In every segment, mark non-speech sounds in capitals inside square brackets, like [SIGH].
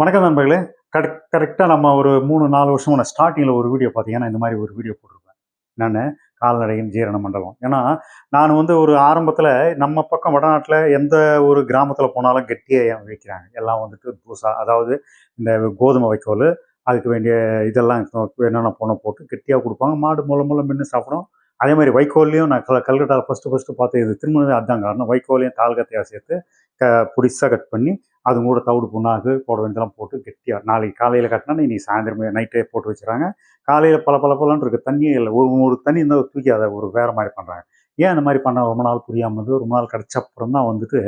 வணக்கம் நண்பர்களே. கரெக்ட் கரெக்டாக நம்ம ஒரு மூணு நாலு வருஷம் நான் ஸ்டார்டிங்கில் ஒரு வீடியோ பார்த்தீங்கன்னா இந்த மாதிரி ஒரு வீடியோ போட்டிருப்பேன். நான் கால்நடையின் ஜீரண மண்டலம் ஏன்னா நான் வந்து ஒரு ஆரம்பத்தில் நம்ம பக்கம் வடநாட்டில் எந்த ஒரு கிராமத்தில் போனாலும் கெட்டியாக வைக்கிறாங்க? எல்லாம் வந்துட்டு பூசா அதாவது இந்த கோதுமை வைக்கோல் அதுக்கு வேண்டிய இதெல்லாம் என்னென்ன போன போட்டு கெட்டியாக கொடுப்பாங்க. மாடு மூலம் மூலம் மின்னு சாப்பிடும். அதே மாதிரி வைக்கோல்லையும் நான் கல் கல்கட்டாவில் ஃபஸ்ட்டு ஃபஸ்ட்டு பார்த்து இது திருமணம். அதுதான் காரணம். வைக்கோலையும் தாழ்கத்தையாக சேர்த்து க புடிசாக கட் பண்ணி அது கூட தவிடு புண்ணாக்கு போட வேண்டியதெல்லாம் போட்டு கெட்டியாக நாளைக்கு காலையில் கட்டினா இன்னைக்கு சாயந்தரம் நைட்டே போட்டு வச்சுறாங்க. காலையில் பல பல பலன்னு இருக்குது தண்ணியே இல்லை. ஒரு ஒரு தண்ணி இருந்தால் தூக்கி அதை ஒரு வேறு மாதிரி பண்ணுறாங்க ஏன் அந்த மாதிரி பண்ண ரொம்ப நாள் புரியாமல் வந்து ரொம்ப நாள் கிடச்ச அப்புறம் தான் வந்துட்டு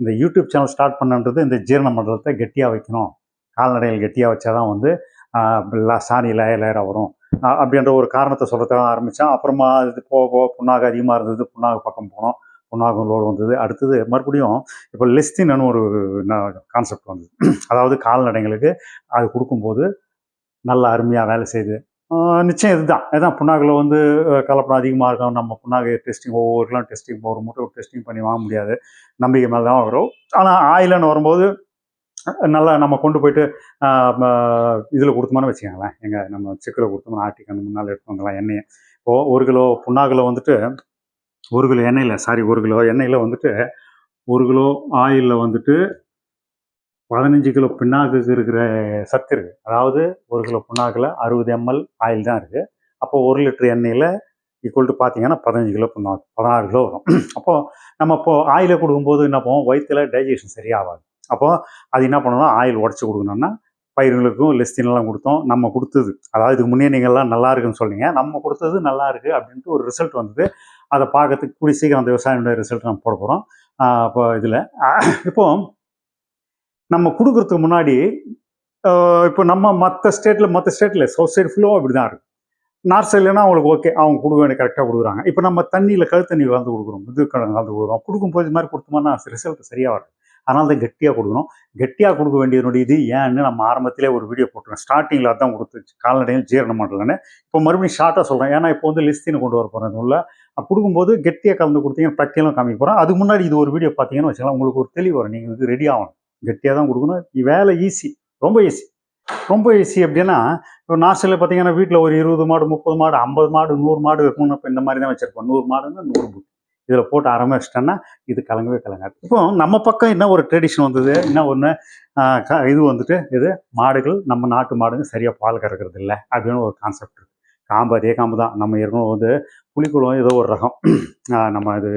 இந்த யூடியூப் சேனல் ஸ்டார்ட் பண்ணன்றது இந்த ஜீரண மண்டலத்தை கெட்டியாக வைக்கணும். கால்நடைகள் கெட்டியாக வச்சா தான் வந்து சாணி லேயர் லேயராக வரும். அப்படின்ற ஒரு காரணத்தை சொல்கிறதுக்காக ஆரம்பித்தோம் அப்புறமா இது போக போக புண்ணாக அதிகமாக இருந்தது. புண்ணாக பக்கம் போனோம். புண்ணாகங்களோடு லோடு வந்தது. அடுத்தது மறுபடியும் இப்போ லெஸ்தின்னு ஒரு கான்செப்ட் வந்தது. அதாவது கால்நடைங்களுக்கு அது கொடுக்கும்போது நல்ல அருமையாக வேலை செய்யுது நிச்சயம் இதுதான். இதுதான் புண்ணாக்கில் வந்து கலப்படம் அதிகமாக இருக்கும். நம்ம புண்ணாக்கு டெஸ்டிங் ஒவ்வொரு கிலோ டெஸ்டிங் ஒரு மூட்டை டெஸ்டிங் பண்ணி வாங்க முடியாது. நம்பிக்கை மேலே தான் வரும். ஆனால் ஆயிலன்னு வரும்போது நல்லா நம்ம கொண்டு போயிட்டு இதில் கொடுத்தோம்னு வச்சுக்கோங்களேன். எங்கள் நம்ம செக்கில் கொடுத்தோம்னா ஆட்டிக்கு அந்த முன்னால் எடுத்து வந்துடலாம் எண்ணெயை. இப்போது ஒரு கிலோ புண்ணாக்கில் வந்துட்டு ஒரு கிலோ எண்ணெயில் சாரி ஒரு கிலோ எண்ணெயில் வந்துட்டு ஒரு கிலோ ஆயிலில் வந்துட்டு பதினஞ்சு கிலோ பின்னாக்கு இருக்கிற சத்து இருக்குது அதாவது ஒரு கிலோ புண்ணாக்கில் அறுபது எம்எல் ஆயில் தான் இருக்குது அப்போ ஒரு லிட்டர் எண்ணெயில் ஈக்குவல் டு பார்த்தீங்கன்னா பதினஞ்சு கிலோ புண்ணாக்கு பதினாறு கிலோ வரும். [CLEARS THROAT] அப்போது நம்ம இப்போ ஆயிலை கொடுக்கும்போது என்ன பண்ணுவோம்? வயிற்றுல டைஜஷன் சரியாகாது. அப்போது அது என்ன பண்ணணும் ஆயில் உடச்சி கொடுக்கணும்னா பயிர்களுக்கும் லெஸ்தின்லாம் கொடுத்தோம். நம்ம கொடுத்தது அதாவது இதுக்கு முன்னே நீங்கள்லாம் நல்லா இருக்குன்னு சொன்னீங்க. நம்ம கொடுத்தது நல்லா இருக்குது அப்படின்ட்டு ஒரு ரிசல்ட் வந்தது. அதை பார்க்கறதுக்கு கூடி சீக்கிரம் அந்த விவசாயினுடைய ரிசல்ட் நம்ம போட போகிறோம் இப்போ இதில் இப்போ நம்ம கொடுக்குறதுக்கு முன்னாடி இப்போ நம்ம மற்ற ஸ்டேட்டில் மற்ற ஸ்டேட்டில் சவுத் சைடு ஃபுல்லாக அப்படி தான் இருக்குது நார்த் சைட்லனா அவங்களுக்கு ஓகே அவங்க கொடுக்க கரெக்டாக கொடுக்குறாங்க. இப்போ நம்ம தண்ணியில் கழுத்தண்ணி கலந்து கொடுக்குறோம் இது கலந்து கொடுக்குறோம். கொடுக்கும்போது இது மாதிரி கொடுத்தோம்னா ரிசல்ட் சரியாக வரும் அதனால தான் கெட்டியாக கொடுக்கணும். கெட்டியாக கொடுக்க வேண்டியதனுடைய இது ஏன்னு நம்ம ஆரம்பத்திலே ஒரு வீடியோ போட்டுருக்கோம் ஸ்டார்டிங்கில் அதான் கொடுத்துச்சு. கால்நடையில் ஜீரண மண்டலம்னு இப்போ மறுபடியும் ஷார்ட்டாக சொல்கிறேன் ஏன்னா இப்போ வந்து லிஸ்தின்னு கொண்டு வர போகிறேன் உள்ள கொடுக்கும்போது கெட்டியாக கலந்து கொடுத்தீங்கன்னா பட்டியலும் காமிக்க போகிறோம் அதுக்கு முன்னாடி இது ஒரு வீடியோ பார்த்தீங்கன்னு வச்சுக்கலாம் உங்களுக்கு ஒரு தெளிவு வரும். நீங்கள் இது ரெடி ஆகணும். கெட்டியாக தான் கொடுக்கணும். இது வேலை ஈஸி ரொம்ப ஈஸி ரொம்ப ஈஸி அப்படின்னா இப்போ நாசில் பார்த்தீங்கன்னா வீட்டில் ஒரு இருபது மாடு முப்பது மாடு ஐம்பது மாடு நூறு மாடு இருக்கணும் இப்போ இந்த மாதிரி தான் வச்சுருப்போம் நூறு மாடுன்னா நூறு இதில் போட்டு ஆரம்பிச்சிட்டேன்னா இது கலங்கவே கலங்காது. இப்போ நம்ம பக்கம் என்ன ஒரு ட்ரெடிஷன் வந்தது? என்ன ஒன்று இது வந்துட்டு இது மாடுகள் நம்ம நாட்டு மாடுங்க சரியாக பால் கறக்கிறது இல்லை அப்படின்னு ஒரு கான்செப்ட் இருக்குது காம்பு அதே காம்பு தான். நம்ம ஏற்கனவே வந்து புலிக்குளம் ஏதோ ஒரு ரகம். நம்ம இது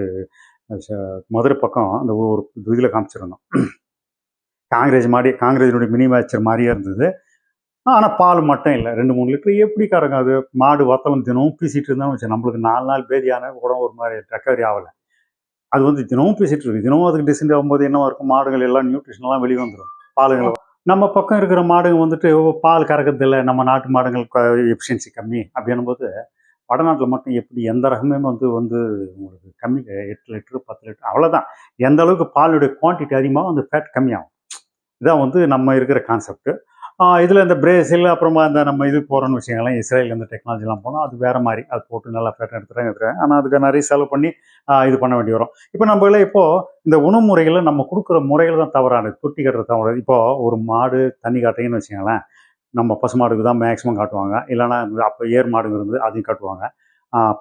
ச- மதுரை பக்கம் அந்த ஒரு இதில் காமிச்சிருந்தோம். காங்கிரஸ் மாடி காங்கிரஸினுடைய மினி மேட்சர் மாதிரியே இருந்தது. ஆனால் பால் மட்டும் இல்லை. ரெண்டு மூணு லிட்டர். எப்படி கறங்க அது? மாடு வத்தலம் தினமும் பீசிட்டு இருந்தாலும் வச்சு நம்மளுக்கு நாலு நாள் பேதியான கூட ஒரு மாதிரி ரெக்கவரி ஆகலை. அது வந்து தினமும் பீசிட்டு இருக்கு. தினமும் அதுக்கு டிசென்ட் ஆகும்போது என்னவா இருக்கும்? மாடுகள் எல்லாம் நியூட்ரிஷன்லாம் வெளியே வந்துடும் பாலுங்கள் நம்ம பக்கம் இருக்கிற மாடுங்க வந்துட்டு பால் கறக்கிறது இல்லை. நம்ம நாட்டு மாடுங்கள் எஃபிஷியன்சி கம்மி. அப்படின்னும் போது வடநாட்டில் மட்டும் எப்படி எந்த ரகமே வந்து வந்து உங்களுக்கு கம்மி எட்டு லிட்டரு பத்து லிட்டர் அவ்வளோதான் எந்த அளவுக்கு பாலுடைய குவான்டிட்டி அதிகமாக அந்த ஃபேட் கம்மியாகும். இதான் வந்து நம்ம இருக்கிற கான்செப்ட் இதில் இந்த பிரேசில் அப்புறமா இந்த நம்ம இது போகிறோன்னு விஷயங்கள்லாம் இஸ்ரேல் இந்த டெக்னாலஜிலாம் போனால் அது வேறு மாதிரி. அது போட்டு நல்லா ஃபேட் எடுத்துகிறாங்க எடுத்துகிறாங்க ஆனால் அதுக்கு நிறைய செலவு பண்ணி இது பண்ண வேண்டி வரும். இப்போ நம்மளே இப்போது இந்த உணவு முறைகளை நம்ம கொடுக்குற முறைகள் தான் தவறானது. தொட்டி கட்டுறது தவறு இப்போது ஒரு மாடு தண்ணி காட்டுறீங்கன்னு வச்சுக்கோங்களேன் நம்ம பசு மாடுக்கு தான் மேக்ஸிமம் காட்டுவாங்க. இல்லைன்னா அப்போ ஏர் மாடுங்க இருந்து அதையும் காட்டுவாங்க.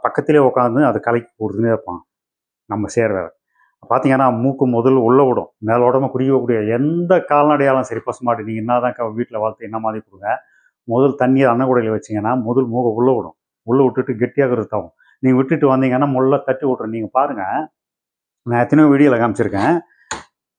பக்கத்திலே உட்காந்து அதை கலக்கி கொடுத்துனே இருப்பாங்க. நம்ம சேர் பார்த்தீங்கன்னா மூக்கு முதல் உள்ள விடும் மேலோடம குடிக்கக்கூடிய எந்த கால்நடையாலும் சரி பசு மாடு நீங்கள் என்ன தான் வீட்டில் வளர்த்து என்ன மாதிரி கொடுங்க முதல் தண்ணியை அன்னக்கூடையில் வச்சிங்கன்னா முதல் மூக்கை உள்ள விடும் உள்ளே விட்டுட்டு கெட்டியாக இருத்தாகும் நீங்கள் விட்டுட்டு வந்தீங்கன்னா முள்ள தட்டி விட்றோம் நீங்கள் பாருங்கள் நான் எத்தனையோ வீடியோவில் காமிச்சிருக்கேன்.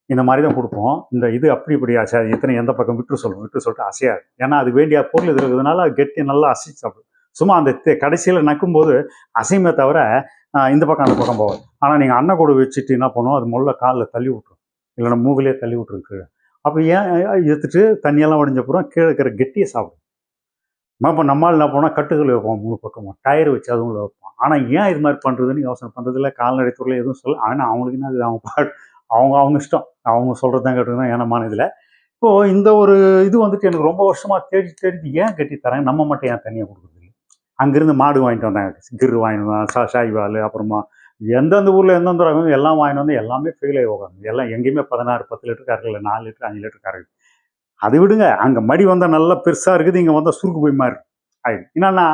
இந்த மாதிரி தான் கொடுப்போம். இந்த இது அப்படி இப்படி ஆச்சா எத்தனை எந்த பக்கம் விட்டு சொல்லும் விட்டு சொல்லிட்டு அசையாது. ஏன்னா அது வேண்டிய பொருள் இது இருக்கிறதுனால அது கெட்டி நல்லா அசைச்சு சாப்பிடும். சும்மா அந்த கடைசியில் நக்கும்போது அசைமே தவிர இந்த பக்கம் அந்த பக்கம் போகாது. ஆனால் நீங்கள் அன்னக்கூடு வச்சுட்டு என்ன பண்ணுவோம் அது முள்ள காலில் தள்ளி விட்ரும் இல்லைன்னா மூவிலே தள்ளி விட்ரும் கீழே. அப்போ ஏன் எடுத்துட்டு தண்ணியெல்லாம் உடஞ்சப்புறம் கீழே இருக்கிற கெட்டியை சாப்பிடும். இப்போ நம்மால் என்ன போனால் கட்டுகள் வைப்போம் மூணு பக்கமும். டயர் வச்சு அதுவும் வைப்போம். ஆனால் ஏன் இது மாதிரி பண்ணுறதுன்னு யோசனை பண்ணுறதில்ல கால்நடை துறையில் எதுவும் சொல்ல ஆனால் அவங்களுக்கு என்ன அது அவங்க பாட் அவங்க அவங்க இஷ்டம். அவங்க சொல்கிறது தான் கேட்டுருந்தோம் ஏனமான இதில். இப்போது இந்த ஒரு இது வந்துட்டு எனக்கு ரொம்ப வருஷமாக தேடி தேடி ஏன் கட்டி தரேன் நம்ம மட்டும் ஏன் தனியாக கொடுக்குறது? அங்கேருந்து மாடு வாங்கிட்டு வந்தாங்க. கிரு வாங்கிட்டு வந்தாங்க சா ஷாய்வால் அப்புறமா எந்தெந்த ஊரில் எந்தெந்த ரகம் எல்லாம் வாங்கிட்டு வந்து எல்லாமே ஃபெயில் ஆகி உட்காந்து எல்லாம் எங்கேயுமே பதினாறு பத்து லிட்டர் கறக்கல நாலு லிட்டர் அஞ்சு லிட்டர் கறக்கு அது விடுங்க அங்கே மடி வந்தால் நல்லா பெருசாக இருக்குது இங்கே வந்தால் சுருக்கு போய் மாதிரி ஆயிடும் என்னன்னா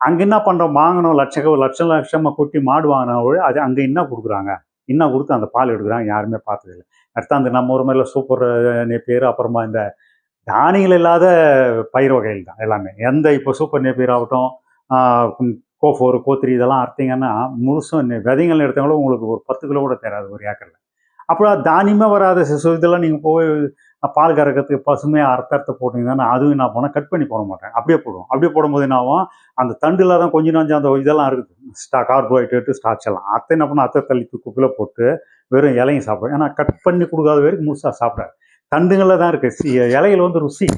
அங்கே என்ன பண்ணுறோம் வாங்கணும் லட்ச லட்சம் லட்சமாக கொட்டி மாடு வாங்கினோம் அது அங்கே என்ன கொடுக்குறாங்க? என்ன கொடுத்து அந்த பால் எடுக்கிறாங்க? யாருமே பார்த்ததில்லை அடுத்த அந்த நம்ம ஒரு மாதிரில சூப்பர் பேர் அப்புறமா இந்த தானியங்கள் இல்லாத பயிர் வகைகள் தான் எல்லாமே. எந்த இப்போ சூப்பர் நேப்பியர் ஆகட்டும் கோஃபோர் கோத்திரி இதெல்லாம் அறுத்தீங்கன்னா முழுசும் விதைகள் எடுத்தவங்களும் உங்களுக்கு ஒரு பத்து கிலோ கூட தராது ஒரு ஏக்கரில். அப்புறம் தானியமாக வராத சிசு இதெல்லாம் நீங்கள் போய் பால் கறக்கிறதுக்கு பசுமையாக அறுத்த அறுத்த போட்டிங்கன்னா அதுவும் என்ன போனால் கட் பண்ணி போட மாட்டேன். அப்படியே போடுவோம். அப்படியே போடும்போது என்ன ஆகும்? அந்த தண்டில் தான் கொஞ்சம் நஞ்சம் அந்த இதெல்லாம் இருக்குது. ஸ்டா கார்போஹைட்ரேட்டு ஸ்டார்ச் எல்லாம். அத்தை என்ன பண்ணால் அத்தை தள்ளி குப்பில் போட்டு வெறும் இலையும் சாப்பிடும். ஏன்னா கட் பண்ணி கொடுக்காத வரைக்கும் முழுசாக சாப்பிடாது. தண்டுங்களில் தான் இருக்குது இலையில் வந்து ருசி.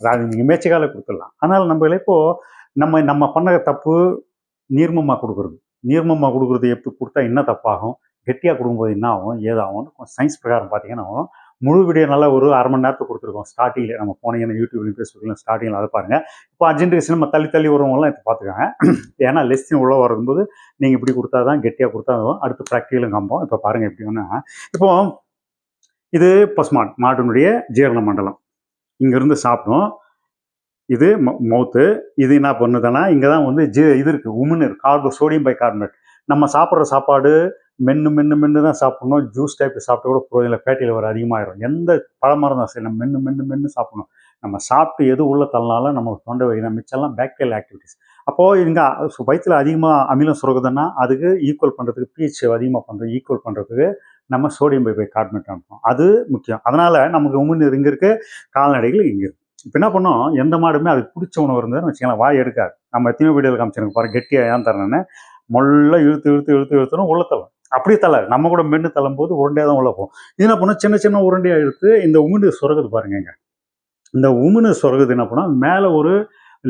அதாவது நீங்கள் மேய்ச்சிக்கால கொடுத்துடலாம். ஆனால் நம்ம இப்போது நம்ம நம்ம பண்ண தப்பு நீர்மமாக கொடுக்குறது. நீர்மமாக கொடுக்குறது எப்படி கொடுத்தா என்ன தப்பாகும்? கெட்டியாக கொடுக்கும்போது என்ன ஆகும்? ஏதாகும்னு சயின்ஸ் பிரகாரம் பார்த்தீங்கன்னா முழு வீடியோ நல்லா ஒரு அரை மணி நேரத்துக்கு கொடுத்துருக்கோம். ஸ்டார்டிங்கில் நம்ம போனீங்கன்னா யூடியூப்லையும் ஃபேஸ்புக்லையும் ஸ்டார்டிங்கில் அதை பாருங்கள் இப்போ அர்ஜென்ட் நம்ம தள்ளி தள்ளி வரவங்களாம் இப்போ பார்த்துக்காங்க. [CLEARS THROAT] ஏன்னா லெஸ்டின் உள்ளே வரும்போது நீங்கள் இப்படி கொடுத்தா தான் கெட்டியாக கொடுத்தா தான் அடுத்து ப்ராக்டிக்கலும் காம்போம் இப்போ பாருங்கள் எப்படின்னா இப்போ இது பசுமாட் மாட்டினுடைய ஜீரண மண்டலம். இங்கேருந்து சாப்பிடும் இது மவுத்து இது என்ன பண்ணுதுன்னா இங்கே தான் வந்து ஜி இது இருக்குது உமிழ்நீர் கார்போ சோடியம் பை கார்பனேட் நம்ம சாப்பிட்ற சாப்பாடு மென்று மென்று மென்று தான் சாப்பிடணும். ஜூஸ் டைப் சாப்பிட்டு கூட புரோஜனில் ஃபேட்டி வர அதிகமாகிடும் எந்த பழமரம் தான் சரி நம்ம மென்று மென்று மென்று சாப்பிடணும். நம்ம சாப்பிட்டு எது உள்ள தள்ளனாலும் நம்ம தொண்டை வைக்கணும் மிச்சம்லாம் பேக்டீரியல் ஆக்டிவிட்டிஸ் அப்போது இங்கே வயிற்றில் அதிகமாக அமிலம் சுரக்குதுன்னா அதுக்கு ஈக்குவல் பண்ணுறதுக்கு பிஹெச் அதிகமாக பண்ணுறது ஈக்குவல் பண்ணுறதுக்கு நம்ம சோடியம் பை பை கார்பனேட் அனுப்பணும். அது முக்கியம். அதனால் நமக்கு உமிழ்நீர் இங்கே இருக்குது கால்நடைகள் இங்கே இருக்குது இப்போ என்ன பண்ணோம்? எந்த மாடுமே அதுக்கு பிடிச்ச உணவு இருந்ததுன்னு வச்சுக்கலாம் வாய் எடுக்காது. நம்ம எத்தனையோ வீடியோவில் காமிச்சிருக்கோம் பாரு கெட்டியாக ஏன் தரேன்னு மொல்ல இழுத்து இழுத்து இழுத்து இழுத்துணும் உள்ள தள்ளும் அப்படியே தள்ள நம்ம கூட மென்று தள்ளும் போது உருண்டையாக தான் உள்ள போகும். இது என்ன பண்ணோம்? சின்ன சின்ன உருண்டையாக எடுத்து இந்த உமிழ்நீர் சுரகுது பாருங்க இந்த உமிழ்நீர் சுரகுது என்ன பண்ணால் மேலே ஒரு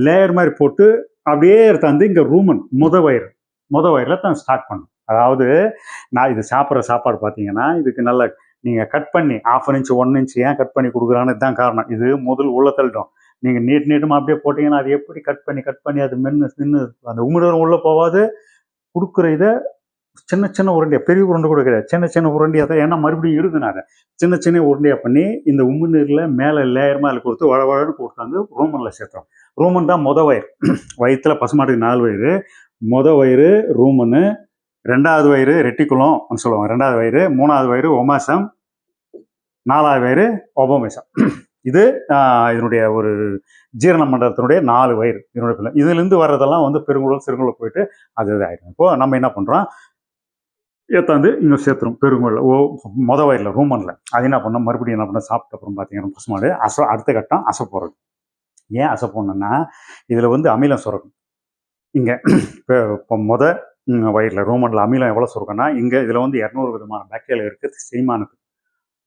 லேயர் மாதிரி போட்டு அப்படியே எடுத்தாந்து இங்கே ரூமன் முத வயிறு. முத வயிறில் தான் ஸ்டார்ட் பண்ணும். அதாவது நான் இது சாப்பிட்ற சாப்பாடு பார்த்தீங்கன்னா இதுக்கு நல்ல நீங்கள் கட் பண்ணி ஆஃப் இன்ச்சு ஒன் இன்ச் ஏன் கட் பண்ணி கொடுக்குறான்னு இதுதான் காரணம். இது முதல் உள்ள தள்ளிடும். நீங்கள் நீட் நீட்டமாக அப்படியே போட்டிங்கன்னா அது எப்படி கட் பண்ணி கட் பண்ணி அது மென்று நின்று அந்த உமிழ்நீர் உள்ளே போகாது. கொடுக்குற இதை சின்ன சின்ன உருண்டையாக பெரிய உருண்டை கூட கிடையாது. சின்ன சின்ன உருண்டையாக தான். ஏன்னா மறுபடியும் இருக்குனாங்க சின்ன சின்ன உருண்டையாக பண்ணி இந்த உமிழ்நீரில் மேலே லேயர்மாக அதில் கொடுத்து வள வளன்னு கொடுத்தாந்து ரூமனில் சேர்த்தோம். ரூமன் தான் மொத வயிறு. [CLEARS THROAT] வயிற்றில் பசுமாட்டுக்கு நாலு வயிறு. மொத வயிறு ரூமனு ரெண்டாவது வயிறு ரெட்டிக்குளம்னு சொல்லுவாங்க. ரெண்டாவது வயிறு மூணாவது வயிறு ஒமாசம் நாலாவது வயிறு ஒபோமேசம் இது இதனுடைய ஒரு ஜீரண மண்டலத்தினுடைய நாலு வயிறு இதனுடைய பிள்ளை. இதுலேருந்து வர்றதெல்லாம் வந்து பெருங்குடல் சிறுங்குடல் போயிட்டு அது இது ஆயிடும் இப்போ நம்ம என்ன பண்ணுறோம் ஏத்தாந்து இங்கே சேர்த்துரும் பெருங்குடல். ஓ மொத வயிறில் ரூமனில். அது என்ன பண்ணோம்? மறுபடியும் என்ன பண்ண சாப்பிட்ட அப்புறம் பார்த்தீங்கன்னா பசுமாடு அச அடுத்த கட்டம் அசை போடுறது. ஏன் அசை போடணும்னா இதில் வந்து அமிலம் சுரக்கும். இங்கே இப்போ மொத வயிறில் ரூமனில் அமிலம் எவ்வளோ சுருக்கம்னா இங்கே இதில் வந்து இரநூறு விதமான பாக்டீரியா இருக்குது செரிமானத்துக்கு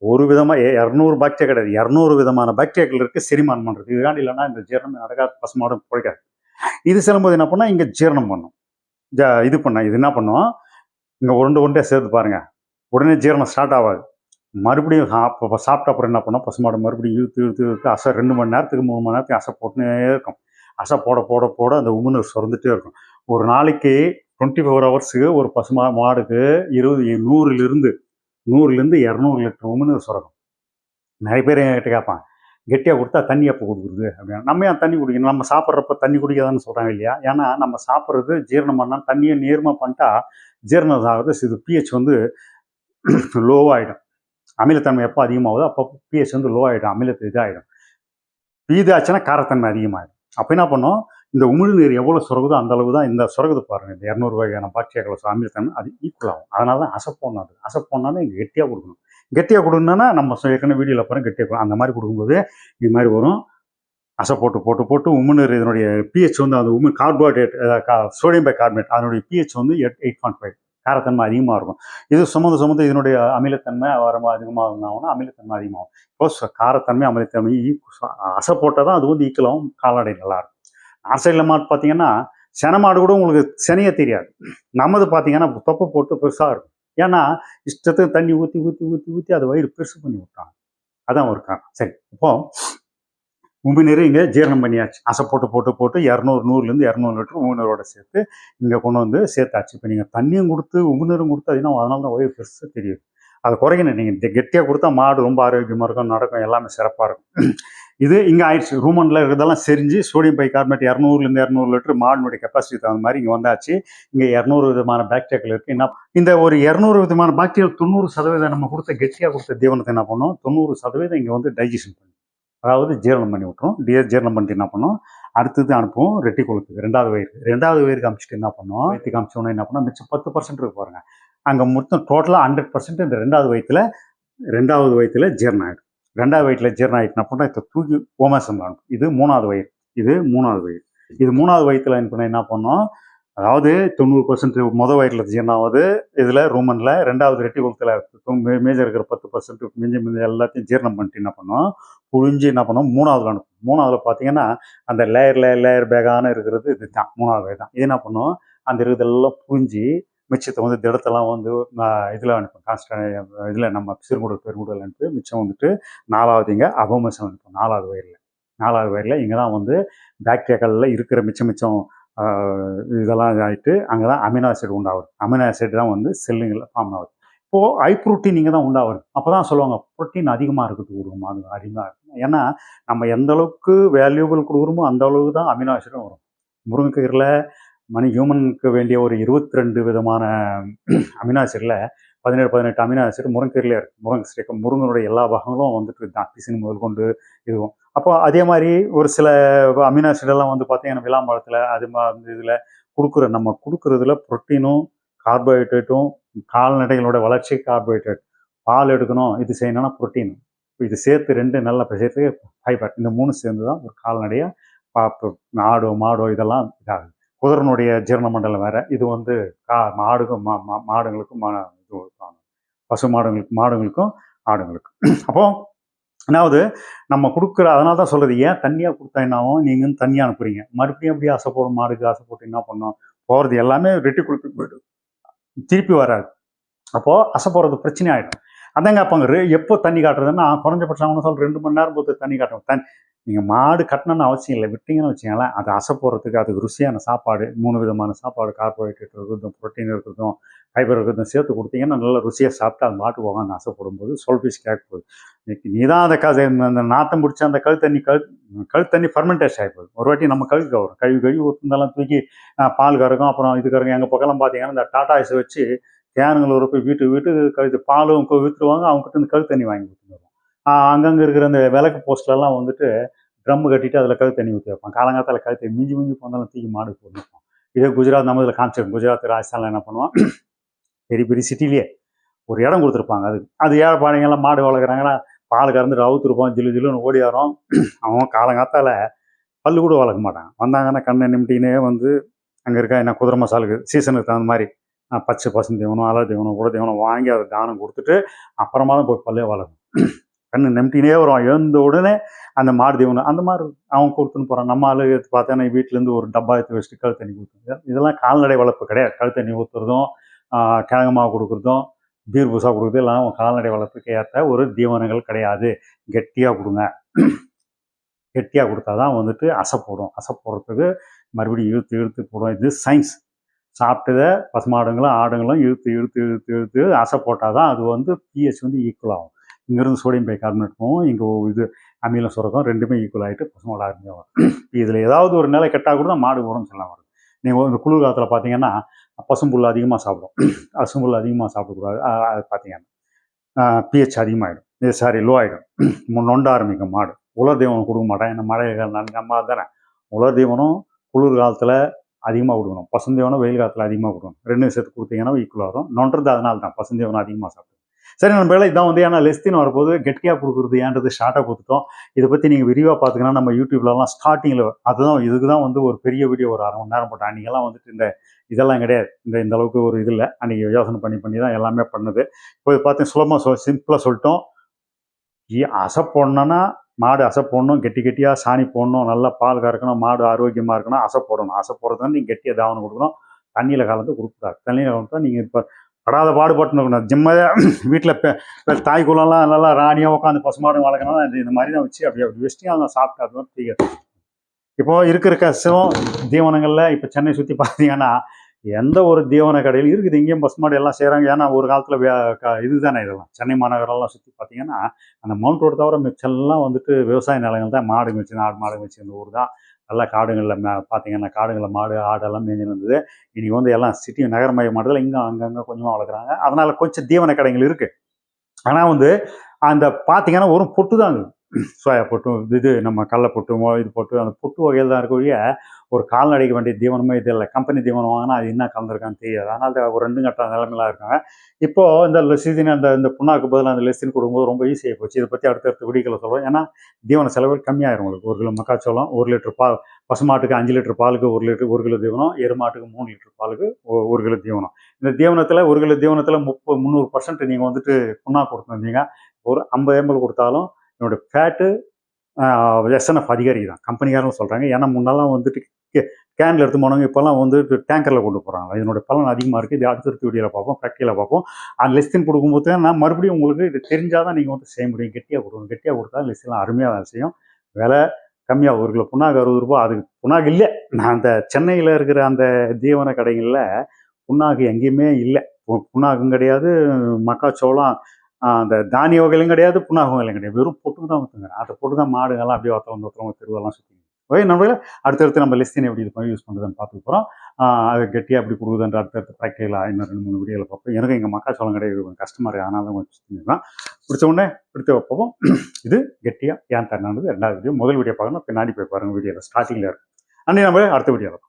ஒரு விதமாக இரநூறு பாக்டீரியா கிடையாது. இரநூறு விதமான பாக்டீரியாக்கள் இருக்குது செரிமானம் பண்ணுறது இதுதான் இல்லைன்னா இந்த ஜீரணம் நடக்காத பசுமாடும் பிழைக்காது இது செல்லும்போது என்ன பண்ணால் இங்கே ஜீரணம் பண்ணும். ஜ இது பண்ண இது என்ன பண்ணும்? இங்கே உருண்டு உருண்டே சேர்த்து பாருங்கள் உடனே ஜீரணம் ஸ்டார்ட் ஆகாது. மறுபடியும் அப்போ சாப்பிட்ட அப்புறம் என்ன பண்ணோம்? பசுமாடு மறுபடியும் இழுத்து இழுத்து இழுத்து அசை ரெண்டு மணி நேரத்துக்கு மூணு மணி நேரத்துக்கு அசை போட்டுனே இருக்கும். அசை போட போட போட அந்த உமிழ்நீர் சுரந்துட்டே இருக்கும். ஒரு நாளைக்கு டுவெண்ட்டி ஃபோர் ஹவர்ஸுக்கு ஒரு பசுமா மாடுக்கு இருபது நூறுலேருந்து நூறுலேருந்து இரநூறு லிட்டர் உமிழ்நீர் சுரக்கும் நிறைய பேர் என்கிட்ட கேட்பான் கெட்டியாக கொடுத்தா தண்ணி எப்போ கொடுக்குறது? அப்படின்னா. நம்ம ஏன் தண்ணி குடிக்கணும் நம்ம சாப்பிட்றப்ப தண்ணி குடிக்காதான்னு சொல்கிறாங்க இல்லையா? ஏன்னா நம்ம சாப்பிட்றது ஜீரணம் பண்ணால் தண்ணியை நேர்மா பண்ணிட்டா ஜீரணம் ஆகுது இது பிஹெச் வந்து லோவாகிடும் அமிலத்தன்மை எப்போ அதிகமாகுதோ அப்போ பிஹெச் வந்து லோ ஆகிடும் அமிலத்து இதாகிடும் இதாச்சுன்னா காரத்தன்மை அதிகமாகிடும் அப்போ என்ன பண்ணோம்? இந்த உமிழ்நீர் எவ்வளோ சுரகுதோ அந்த அளவு தான் இந்த சுரகுது பாருங்கள் இந்த இரநூறு வகையான பாக்டீரியாக்கள் அமிலத்தன்மை அது ஈக்குவல் ஆகும். அதனால தான் அசப்போன்னு அது. அசப்போனாலும் இங்கே கெட்டியாக கொடுக்கணும். கெட்டியாக கொடுங்கன்னா நம்ம ஏற்கனவே வீடியோவில் பாருங்க கெட்டியாக கொடுக்கும் அந்த மாதிரி கொடுக்கும்போது இது மாதிரி வரும். அசை போட்டு போட்டு போட்டு உமிழ்நீர் இதனுடைய பிஹெச் வந்து அந்த உமி கார்போஹைட்ரேட் சோடியம் பை கார்பனேட் அதனுடைய பிஹெச் வந்து எட் எயிட் பாயிண்ட் ஃபைவ் காரத்தன்மை அதிகமாக இருக்கும். இது சுமந்து சுமந்து இதனுடைய அமிலத்தன்மை ரொம்ப அதிகமாக இருந்தாங்கன்னா அமிலத்தன்மை அதிகமாகும். இப்போ காரத்தன்மை அமிலத்தன்மை e, அசை போட்டால் தான் அது வந்து ஈக்கலாகவும் கால்நடை நல்லாயிருக்கும் இருக்கும் நார் சைடில் மாடு பார்த்தீங்கன்னா சென மாடு கூட உங்களுக்கு செனையே தெரியாது. நமது பார்த்தீங்கன்னா தொப்பை போட்டு பெருசாக இருக்கும். ஏன்னா இஷ்டத்துக்கு தண்ணி ஊற்றி ஊற்றி ஊற்றி ஊற்றி அது வயிறு பெருசு பண்ணி விட்டாங்க. அதான் ஒரு காரணம். சரி இப்போ உமிநீர் இங்கே ஜீரணம் பண்ணியாச்சு. அசை போட்டு போட்டு போட்டு இரநூறு நூறுலேருந்து இரநூறு லிட்டர் உமிநீரோட சேர்த்து இங்கே கொண்டு வந்து சேர்த்தாச்சு. இப்போ நீங்கள் தண்ணியும் கொடுத்து உமிநீரும் கொடுத்து அதுனா அதனால தான் வயிறு பெருசாக தெரியுது. அதை குறைக்கணும். நீங்கள் கெட்டியாக கொடுத்தா மாடு ரொம்ப ஆரோக்கியமாக இருக்கும் நடக்கும் எல்லாமே சிறப்பாக இருக்கும். இது இங்கே ஆயிடுச்சு. ரூமனில் இருக்கிறதெல்லாம் செரிஞ்சு சோடியம் பை கார்பனேட் இரநூறுலேருந்து இரநூறு லிட்டர் மாடினுடைய கெப்பாசிட்டி தகுந்த மாதிரி இங்கே வந்தாச்சு. இங்கே இரநூறு விதமான பாக்டீரியாக்கள் இருக்குது என்ன இந்த ஒரு இரநூறு விதமான பாக்டீரியா தொண்ணூறு சதவீதம் நம்ம கொடுத்த கெட்டியாக கொடுத்த தீவனத்தை என்ன பண்ணோம்? தொண்ணூறு சதவீதம் இங்கே வந்து டைஜஷன் பண்ணும். அதாவது ஜீரணம் பண்ணி விட்டுரும். டிய ஜீரணம் பண்ணிட்டு என்ன பண்ணோம்? அடுத்தது அனுப்புவோம். ரெட்டி குளத்துக்கு ரெண்டாவது வயிறு. ரெண்டாவது வயிறு காமிச்சிட்டு என்ன பண்ணோம்? வயிற்று காமிச்சோன்னா என்ன பண்ணோம்? மிச்சம் பத்து பர்சன்ட் இருக்கு பாருங்கள் அங்கே மொத்தம் டோட்டலாக ஹண்ட்ரட் பர்சன்ட் இந்த ரெண்டாவது வயிற்றுல ரெண்டாவது வயிற்றுல ஜீரணம் ஆகிடும் ரெண்டாவது வயிற்றில் ஜீரணம் ஆகிட்டுனா பண்ணால் இதை தூக்கி ஓமாசம் அனுப்பும் இது மூணாவது வயிறு. இது மூணாவது வயிறு. இது மூணாவது வயிற்றுல என்ன என்ன பண்ணோம்? அதாவது தொண்ணூறு பர்சன்ட் மொதல் வயிற்றில் ஜீரணம் ஆகுது இதில் ரூமனில். ரெண்டாவது ரெட்டி குளத்தில் மேஜர் இருக்கிற பத்து பர்சன்ட் மிஞ்சி மிஞ்சி எல்லாத்தையும் ஜீரணம் பண்ணிட்டு என்ன பண்ணோம்? புழிஞ்சு என்ன பண்ணோம்? மூணாவதுல அனுப்பும் மூணாவதுல பார்த்தீங்கன்னா அந்த லேயர் லேயர் லேயர் பேகான இருக்கிறது இது தான் மூணாவது வகை தான் இது என்ன பண்ணும்? அந்த இருக்கிறதெல்லாம் புழிஞ்சு மிச்சத்தை வந்து திடத்தெல்லாம் வந்து இதில் அனுப்பும் கான்ஸ்டன் இதில் நம்ம சிறுகுடல் பெருங்குடல் அனுப்பி மிச்சம் வந்துட்டு நாலாவது இங்கே அபோமசம் அனுப்பும் நாலாவது வயரில் நாலாவது வயரில் இங்கே தான் வந்து பாக்டீரியாக்களில் இருக்கிற மிச்சம் மிச்சம் இதெல்லாம் இதாகிட்டு அங்கே தான் அமினோ ஆசிட் உண்டாகுது அமினோ ஆசிட் தான் வந்து செல்லுங்களில் ஃபார்ம் ஆகுது. இப்போது ஐ ப்ரோட்டீன் இங்கே தான் உண்டாகுது. அப்போ தான் சொல்லுவாங்க ப்ரோட்டீன் அதிகமாக இருக்கிறதுக்கு கொடுக்குமா அது அதிகமாக இருக்கும் ஏன்னா நம்ம எந்த அளவுக்கு வேல்யூபிள் கொடுக்குறோமோ அந்த அளவுக்கு தான் அமினோ ஆசிடும் வரும். முருங்கைக்கீரில் மனி ஹியூமனுக்கு வேண்டிய ஒரு இருபத்தி ரெண்டு விதமான அமினாசிரில் பதினேழு பதினெட்டு அமினாசிர் முருங்கீரில் முருங்கைக்கீரிலே இருக்குது முருங்கை முருங்கனுடைய எல்லா பாகங்களும் வந்துட்டு தான் பிசின் முதல் கொண்டு இதுவும். அப்போ அதே மாதிரி ஒரு சில அமினாசிடெல்லாம் எல்லாம் வந்து பார்த்தீங்கன்னா விளாம்பழத்தில் அது மாதிரி இதில் கொடுக்குற நம்ம கொடுக்குறதுல புரோட்டீனும் கார்போஹைட்ரேட்டும் கால்நடைகளோட வளர்ச்சி கார்போஹைட்ரேட். பால் எடுக்கணும் இது செய்யணும்னா புரோட்டீன். இது சேர்த்து ரெண்டு நல்லா சேர்த்து ஃபைபர் இந்த மூணு சேர்ந்து தான் ஒரு கால்நடையாக பாப்பு ஆடோ மாடோ இதெல்லாம் இதாகுது. குதிரனுடைய ஜீரண மண்டலம் வேற. இது வந்து கா மாடுக்கும் மா மா- மாடுங்களுக்கும் மா இது கொடுப்பாங்க. பசு மாடுங்களுக்கு மாடுங்களுக்கும் ஆடுங்களுக்கும். அப்போ என்னாவது நம்ம கொடுக்குற அதனால தான் சொல்றது ஏன் தண்ணியாக கொடுத்தா என்னாவும் நீங்கள் வந்து தண்ணியாக அனுப்புறீங்க? மறுபடியும் அப்படியே ஆசைப்படும் மாடுக்கு ஆசைப்பட்டு போட்டு என்ன பண்ணோம்? போகிறது எல்லாமே ரெட்டி குளிப்பி போய்டும் திருப்பி வராது. அப்போது அசை போகிறது பிரச்சனை ஆகிடும் அதங்க அப்போ எப்போ தண்ணி காட்டுறதுன்னா குறைஞ்சபட்சம் அவனு சொல்ற ரெண்டு மணி நேரம் போது தண்ணி காட்டணும். தண்ணி நீங்கள் மாடு கட்டணும்னு அவசியம் இல்லை. விட்டீங்கன்னு வச்சிங்களேன் அது அசை போடுறதுக்கு அதுக்கு ருசியான சாப்பாடு மூணு விதமான சாப்பாடு கார்போஹைட்ரேட் இருக்கிறதும் புரோட்டீன் இருக்கிறதும் ஃபைபர் இருக்கிறதும் சேர்த்து கொடுத்தீங்கன்னா நல்லா ருசியாக சாப்பிட்டு அது மாட்டு போகான்னு ஆசைப்படும்போது சொல் பீஸ் கேட்க போகுது. நீ தான் அந்த கதை அந்த நாத்தம் பிடிச்ச அந்த கழு தண்ணி கழு கழு தண்ணி ஃபர்மெண்டேஷன் ஆகி ஒரு வாட்டி நம்ம கழுகு வரும் கழுவி கழுவி ஊற்றுந்தாலும் தூக்கி பால் கறக்கும் அப்புறம் இது கறக்கும் எங்கள் பக்கம்லாம் பார்த்தீங்கன்னா இந்த டாடா ஐஸை வச்சு தேனுங்களை போய் வீட்டு வீட்டுக்கு கழுத்து பாலும் விற்றுருவாங்க அவங்ககிட்ட இந்த கழு தண்ணி வாங்கி கொடுத்துருவாங்க அங்கங்கே இருக்கிற அந்த விளக்கு போஸ்ட்லலாம் வந்துட்டு ட்ரம் கட்டிட்டு அதில் கழு தண்ணி ஊற்றி வைப்பான். காலங்காலத்தில் கழுத்தை மிஞ்சி மிஞ்சி போனாலும் தூக்கி மாடு போட்டுருப்போம் இதே குஜராத் நம்ம இதில் காமிச்சிருக்கோம். குஜராத் ராஜஸ்தானில் என்ன பண்ணுவான்? பெரிய பெரிய சிட்டிலேயே ஒரு இடம் கொடுத்துருப்பாங்க. அது அது ஏழைப்பாளைங்கெல்லாம் மாடு வளர்க்குறாங்களா? பால் கறந்துட்டு அவுத்துருப்போம் ஜில்லு ஜில்லுன்னு ஓடி வரோம் அவன் காலங்காத்தால் பல்லு கூட வளர்க்க மாட்டான். வந்தாங்கன்னா கண்ணை நிமிட்டினே வந்து அங்கே இருக்க என்ன குதிரை மசாலுக்கு சீசனுக்கு தகுந்த மாதிரி நான் பச்சை பசும் தீவனம் அலை தீவனம் கூட தீவனம் வாங்கி அதை தானம் கொடுத்துட்டு அப்புறமா தான் போய் பல்லே வளரும் கண்ணு நிமிட்டினே வரும். எழுந்த உடனே அந்த மாடு தீவனம் அந்த மாதிரி அவன் கொடுத்துன்னு போகிறான் நம்ம ஆளு எடுத்து பார்த்தேன்னா வீட்டிலேருந்து ஒரு டப்பா எடுத்து வச்சுட்டு கழு தண்ணி ஊற்றுறது இதெல்லாம் கால்நடை வளர்ப்பு கிடையாது. கழு தண்ணி ஊற்றுறதும் கிழங்கமாக கொடுக்குறதும் பீர் பூசா கொடுக்குறது எல்லாம் கால்நடை வளர்ப்புக்கு ஏற்ற ஒரு தீவனங்கள் கிடையாது. கெட்டியாக கொடுங்க. கெட்டியாக கொடுத்தா தான் வந்துட்டு அசை போடும். அசை போடுறதுக்கு மறுபடியும் இழுத்து இழுத்து போடும். இது சயின்ஸ் சாப்பிட்டதை பசுமாடுங்களும் ஆடுங்களும் இழுத்து இழுத்து இழுத்து இழுத்து அசை போட்டால் தான் அது வந்து பிஹெச் வந்து ஈக்குவல் ஆகும். இங்கேருந்து சோடியம் பை கார்பனேட் போகும். இங்கே இது அமிலம் சுரக்கம் ரெண்டுமே ஈக்குவல் ஆகிட்டு பசுமாடு ஆரம்பிச்சு வரும். இதில் ஏதாவது ஒரு நிலை கெட்டால் கூட தான் மாடு உடம்பு சொல்லலாம் வரும். நீங்கள் இந்த குளிர் காலத்தில் பார்த்தீங்கன்னா பசும்புல் அதிகமாக சாப்பிடும். பசும்புல் அதிகமாக சாப்பிடக்கூடாது. அது பார்த்தீங்கன்னா பிஹெச் அதிகமாகிடும் இது சாரி லோ ஆகிடும் நொண்ட ஆரம்பிக்கும் மாடு. உலர் தீவனம் கொடுக்க மாட்டேன் இந்த மழை காலம் நம்ம தானே. உலர் தீவனம் குளிர் காலத்தில் அதிகமாக கொடுக்கணும். பசுந்தீவனம் வெயில் காலத்தில் அதிகமாக கொடுக்கணும். ரெண்டு சேர்த்து கொடுத்தீங்கன்னா ஈக்குவலாக வரும் நொன்றது அதனால தான். பசுந்தீவனம் அதிகமாக சாப்பிடும். சரி நண்பர்களே இதான் வந்து ஏன்னா லெஸ்தின் வரும்போது கெட்டியாக கொடுக்குறது ஏன்றது ஷார்ட்டாக கொடுத்துட்டோம். இதை பற்றி நீங்கள் விரிவாக பார்த்துக்கன்னா நம்ம யூடியூப்லலாம் ஸ்டார்டிங்கில் அதுதான் இதுக்கு தான் வந்து ஒரு பெரிய வீடியோ ஒரு அரை மணி நேரம் போட்டேன். அன்றைக்கெல்லாம் வந்துட்டு இந்த இதெல்லாம் கிடையாது. இந்த இந்த அளவுக்கு ஒரு இது இல்லை. அன்றைக்கி யோசனை பண்ணி பண்ணி தான் எல்லாமே பண்ணுது. இப்போ இது பார்த்து சுலபமாக சொல் சிம்பிளாக சொல்லிட்டோம். அசை போடணும்னா மாடு அசை போடணும். கெட்டி கெட்டியாக சாணி போடணும். நல்லா பால் கறக்கணும். மாடு ஆரோக்கியமாக இருக்கணும். அசை போடணும். அசை போடுறதுனா நீங்கள் கெட்டியாக தாவணம் கொடுக்கணும். தண்ணியில் கலந்து கொடுக்கூடாது தண்ணியில் கலந்து நீங்கள் இப்போ படாத பாடுபட்டுணும் ஜிம்மையாக [CLEARS THROAT] வீட்டில் தாய் குளம்லாம் நல்லா ராணியாக உட்காந்து பசுமாடும் வளர்க்கணும் இந்த மாதிரி தான் வச்சு அப்படி அப்படி வச்சுட்டு அதை சாப்பிட்டு அது தீக்கிறது இப்போ இருக்கிற கஷ்டம் தீவனங்களில் இப்போ சென்னை சுற்றி பார்த்தீங்கன்னா எந்த ஒரு தீவன கடையில் இருக்குது. இங்கேயும் பசுமாடு எல்லாம் செய்கிறாங்க ஏன்னா ஒரு காலத்தில் இது தானே இதெல்லாம். சென்னை மாநகரெல்லாம் சுற்றி பார்த்தீங்கன்னா அந்த மவுண்ட் ரோடு தவிர மிச்சம்லாம் வந்துட்டு விவசாய நிலங்கள் தான். மாடு மிச்சு நாடு மாடு மிச்சு இந்த ஊர் தான். நல்லா காடுகளில் மே பார்த்தீங்கன்னா காடுங்களில் மாடு ஆடெல்லாம் மேய்ஞ்சின்னு இருந்தது இன்றைக்கி வந்து எல்லாம் சிட்டி நகரமயமானதில் இங்கே அங்கங்கே கொஞ்சமாக வளர்க்குறாங்க. அதனால் கொஞ்சம் தீவன கடைகள் இருக்குது ஆனால் வந்து அந்த பார்த்தீங்கன்னா ஒரு பொட்டு தான் இருக்குது சோயா பொட்டு இது நம்ம கடலை பொட்டு இது பொட்டு அந்த பொட்டு வகையில் தான் இருக்கக்கூடிய ஒரு கால்நடைக்கு வேண்டிய தீவனமே இது இல்லை கம்பெனி தீவனம் வாங்கினா அது என்ன கலந்துருக்கான்னு தெரியாது. அதனால ஒரு ரெண்டு கட்ட நிலைமையிலாம் இருக்காங்க. இப்போது இந்த லெசிதின் அந்த இந்த புண்ணாக்கு பதிலாக அந்த லெசின் கொடுக்கும்போது ரொம்ப ஈஸியாக போச்சு. இதை பற்றி அடுத்தடுத்த வீடியோக்களை சொல்கிறோம் ஏன்னா தீவன செலவு கம்மியாயிரும் உங்களுக்கு. ஒரு கிலோ மக்காச்சோளம் ஒரு லிட்டர் பால் பசுமாட்டுக்கு அஞ்சு லிட்டர் பாலுக்கு ஒரு லிட்டர் ஒரு கிலோ தீவனம் எருமாட்டுக்கு மூணு லிட்டர் பாலுக்கு ஒரு கிலோ தீவனம். இந்த தீவனத்தில் ஒரு கிலோ தீவனத்தில் முப்பது முந்நூறு பர்சன்ட் நீங்கள் வந்துட்டு புண்ணாக்கு கொடுத்துருந்தீங்க. ஒரு ஐம்பது எம்எல் கொடுத்தாலும் என்னோட ஃபேட்டு எஸ்என்எஃப் அதிகாரி தான் கம்பெனிக்காரங்க சொல்கிறாங்க ஏன்னா முன்னெல்லாம் வந்துட்டு கேனில் எடுத்து போனவங்க இப்போல்லாம் வந்து டேங்கரில் கொண்டு போகிறாங்க இதனோட பலன் அதிகமாக இருக்குது இது அடுத்தடுத்த வீடியோவில் பார்ப்போம். ப்ராக்டிக்கலாக பார்ப்போம். அந்த லெஸ்தின் கொடுக்கும்போது நான் மறுபடியும் உங்களுக்கு இது தெரிஞ்சால் தான் நீங்கள் வந்து செய்ய முடியும். கெட்டியாக கொடுக்கணும் கெட்டியாக கொடுத்தா லெஸ்லாம் அருமையாக வேலை செய்யும். விலை கம்மியாக ஒரு கிலோ புண்ணாக்கு அறுபது ரூபா அதுக்கு புண்ணாக்கு இல்லை. நான் அந்த சென்னையில் இருக்கிற அந்த தீவன கடைகளில் புண்ணாக்கு எங்கேயுமே இல்லை. பு- புண்ணாக்கும் கிடையாது. மக்காச்சோளம் அந்த தானிய வகையிலும் கிடையாது புண்ணாக வகையிலும் கிடையாது. வெறும் பொட்டு தான் ஊற்றுங்க அதை போட்டு தான் மாடுகள்லாம் அப்படியே ஒருத்தவங்க ஒருத்தவங்க தெருவெல்லாம் சுற்றி ஓகே நம்ம அடுத்தடுத்து நம்ம லிஸ்டின் எப்படி இது பண்ணி யூஸ் பண்ணுறதுன்னு பார்த்துக்க போகிறோம் அது கெட்டியாக எப்படி கொடுக்குதுன்ற அடுத்தடுத்து ப்ராக்டிக்கலாக இன்னும் ரெண்டு மூணு வீடியோவில் பார்ப்போம். எனக்கு எங்கள் மக்காச்சோளம் கிடையாது கொஞ்சம் கஸ்டமர் இருக்குது அதனால தான் கொஞ்சம் சுற்றிக்கலாம் பிடிச்ச உடனே பிடித்த வைப்போம். [CLEARS THROAT] இது கெட்டியாக ஏன் தரணுன்றது ரெண்டாவது வீடியோ முதல் வீடியோ பார்க்கணும் பின்னாடி போய் பாருங்கள் வீடியோவில் ஸ்டார்டிங்கில் இருக்கும் அன்னி நம்ம அடுத்த வீடியோவில்